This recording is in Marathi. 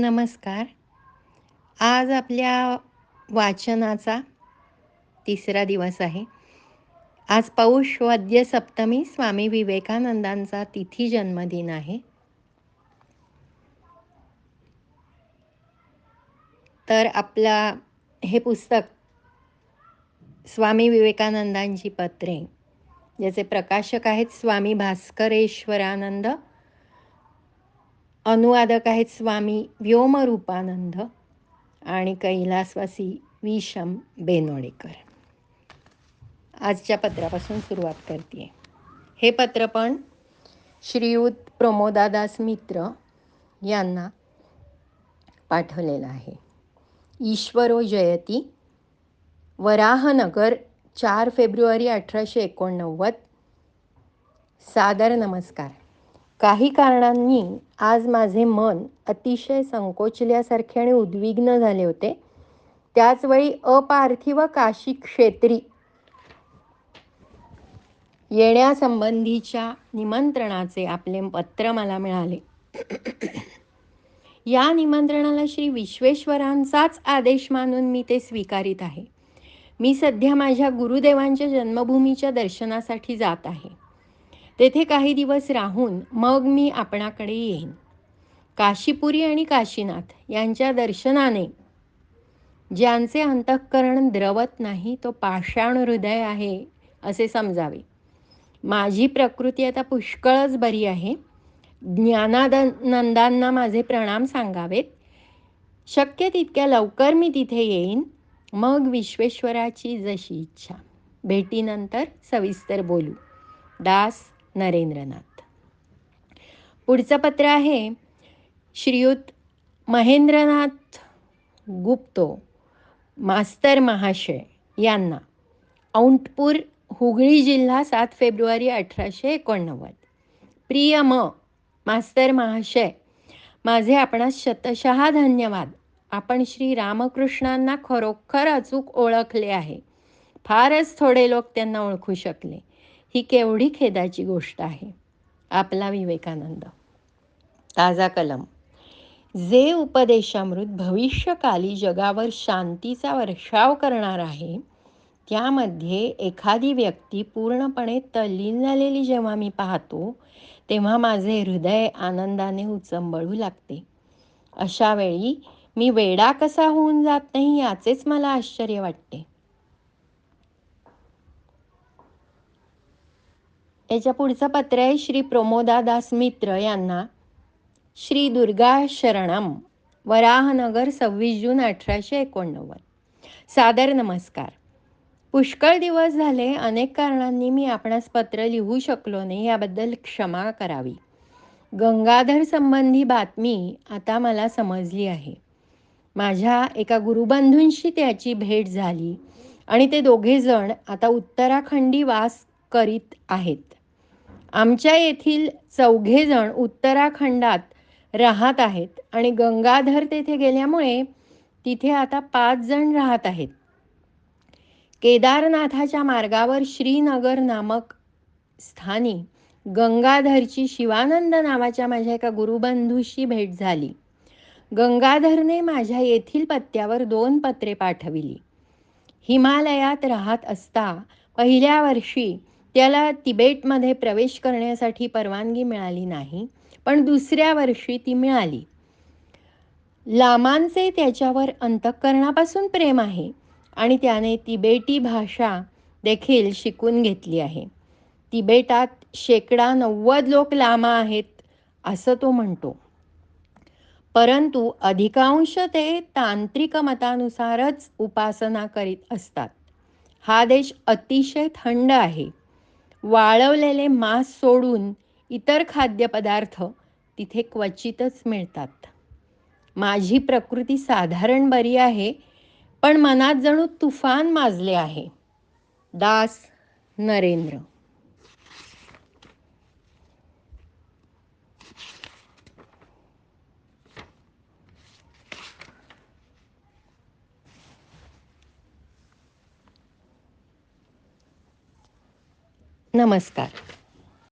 नमस्कार. आज आपल्या वाचनाचा तिसरा दिवस आहे. आज पौष वद्य सप्तमी स्वामी विवेकानंदांचा तिथी जन्मदिन आहे. तर आपला हे पुस्तक स्वामी विवेकानंदांची पत्रे ज्याचे प्रकाशक आहेत स्वामी भास्करेश्वरानंद अनुवादक आहेत स्वामी व्योमरूपानंद आणि कैलासवासी विषम बेनोडेकर. आजच्या पत्रापासून सुरुवात करते हे पत्र पण श्रीयुत प्रमोदादास मित्र यांना पाठवलेलं आहे. ईश्वरो जयती. वराहनगर चार फेब्रुवारी अठराशे एकोणनव्वद. सादर नमस्कार. काही कारणांनी आज माझे मन अतिशय संकोचल्यासारखे आणि उद्विग्न झाले होते. त्याचवेळी अपार्थिव काशी क्षेत्री येण्यासंबंधीच्या निमंत्रणाचे आपले पत्र मला मिळाले. या निमंत्रणाला श्री विश्वेश्वरांचाच आदेश मानून मी ते स्वीकारित आहे. मी सध्या माझ्या गुरुदेवांच्या जन्मभूमीच्या दर्शनासाठी जात आहे. तेथे काही दिवस राहून मग मी आपणाकडे येईन. काशीपुरी आणि काशीनाथ यांच्या दर्शनाने ज्यांचे अंतःकरण द्रवत नाही तो पाषाण हृदय आहे असे समजावे. माझी प्रकृती आता पुष्कळच बरी आहे. ज्ञानानंदांना माझे प्रणाम सांगावेत. शक्य तितक्या लवकर मी तिथे येईन. मग विश्वेश्वराची जशी इच्छा. भेटीनंतर सविस्तर बोलू. दास नरेंद्रनाथ. पुढचं पत्र आहे श्रीयुत महेंद्रनाथ गुप्तो मास्तर महाशय यांना. औंटपूर हुगळी जिल्हा सात फेब्रुवारी अठराशे एकोणनव्वद. प्रिय म मास्तर महाशय माझे आपणास शतशः धन्यवाद. आपण श्री रामकृष्णांना खरोखर अचूक ओळखले आहे. फारच थोडे लोक त्यांना ओळखू शकले. ही केवढी खेदाची गोष्ट आहे. आपला विवेकानंद. ताजा कलम. जे उपदेशामृत भविष्यकाली जगावर शांतीचा वर्षाव करणार आहे त्यामध्ये एखादी व्यक्ती पूर्णपणे तल्लीन झालेली जेव्हा मी पाहतो तेव्हा माझे हृदय आनंदाने उचंबळू लागते. अशा वेळी मी वेडा कसा होऊन जात नाही याचेच मला आश्चर्य वाटते. याच्या पुढचं पत्र आहे श्री प्रमोदादास मित्र यांना. श्री दुर्गा शरणम वराहनगर सव्वीस जून अठराशे एकोणनव्वद. सादर नमस्कार. पुष्कळ दिवस झाले अनेक कारणांनी मी आपणास पत्र लिहू शकलो नाही याबद्दल क्षमा करावी. गंगाधर संबंधी बातमी आता मला समजली आहे. माझ्या एका गुरुबंधूंशी त्याची भेट झाली आणि ते दोघेजण आता उत्तराखंडी वास करीत आहेत. आमच्या येथील चौघेजण उत्तराखंडात राहत आहेत आणि गंगाधर तेथे गेल्यामुळे तिथे आता पाच जण राहत आहेत. केदारनाथाच्या मार्गावर श्रीनगर नामक स्थानी गंगाधरची शिवानंद नावाच्या माझ्या एका गुरुबंधूशी भेट झाली. गंगाधरने माझ्या येथील पत्त्यावर दोन पत्रे पाठविली. हिमालयात राहत असता पहिल्या वर्षी त्याला तिबेटमध्ये प्रवेश करण्यासाठी परवानगी मिळाली नाही पण दुसऱ्या वर्षी ती मिळाली. लामांचे त्याच्यावर अंतःकरणापासून प्रेम आहे आणि त्याने तिबेटी भाषा देखील शिकून घेतली आहे. तिबेटात शेकडा नव्वद लोक लामा आहेत असं तो म्हणतो. परंतु अधिकांश ते तांत्रिक मतानुसारच उपासना करीत असतात. हा देश अतिशय थंड आहे. वाळवलेले मांस सोडून इतर खाद्यपदार्थ तिथे क्वचितच मिळतात. माझी प्रकृती साधारण बरी आहे पण मनात जणू तुफान माजले आहे. दास नरेंद्र नमस्कार.